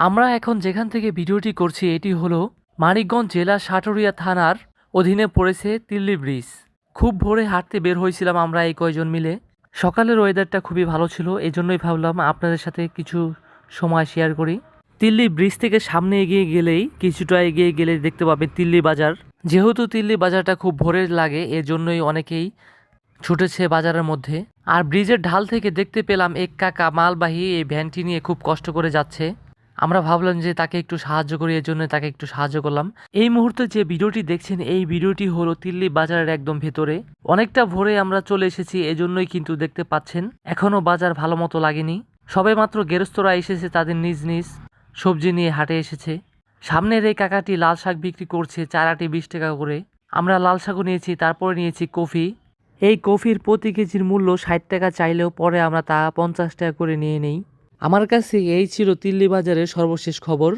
আমরা এখন যেখান থেকে ভিডিওটি করছি, এটি হলো মানিকগঞ্জ জেলা সাটুরিয়া থানার অধীনে পড়েছে তিল্লি ব্রিজ। খুব ভোরে হাঁটতে বের হয়েছিলাম আমরা এই কয়জন মিলে। সকালের ওয়েদারটা খুবই ভালো ছিল এই জন্যই ভাবলাম আপনাদের সাথে কিছু সময় শেয়ার করি। তিল্লি ব্রিজ থেকে সামনে এগিয়ে গেলেই কিছুটা এগিয়ে গেলে দেখতে পাবেন তিল্লি বাজার। যেহেতু তিল্লি বাজারটা খুব ভোরের লাগে, এজন্যই অনেকেই ছুটেছে বাজারের মধ্যে। আর ব্রিজের ঢাল থেকে দেখতে পেলাম এক কাকা মালবাহী এই ভ্যানটি নিয়ে খুব কষ্ট করে যাচ্ছে। আমরা ভাবলাম যে তাকে একটু সাহায্য করি এর জন্য তাকে একটু সাহায্য করলাম। এই মুহূর্তে যে ভিডিওটি দেখছেন, এই ভিডিওটি হলো তিল্লি বাজারের একদম ভেতরে। অনেকটা ভোরে আমরা চলে এসেছি, এজন্যই কিন্তু দেখতে পাচ্ছেন, এখনও বাজার ভালো মতো লাগেনি। সবে মাত্র গেরস্তরা এসেছে তাদের নিজ নিজ সবজি নিয়ে হাটে এসেছে। সামনের এই কাকাটি লাল শাক বিক্রি করছে, চারাটি বিশ টাকা করে। আমরা লাল শাকও নিয়েছি, তারপরে নিয়েছি কফি। এই কফির প্রতি কেজির মূল্য ষাট টাকা চাইলেও পরে আমরা তা পঞ্চাশ টাকা করে নিয়ে নেই। আমার কাছে এই ছিল তিল্লি বাজারের সর্বশেষ খবর।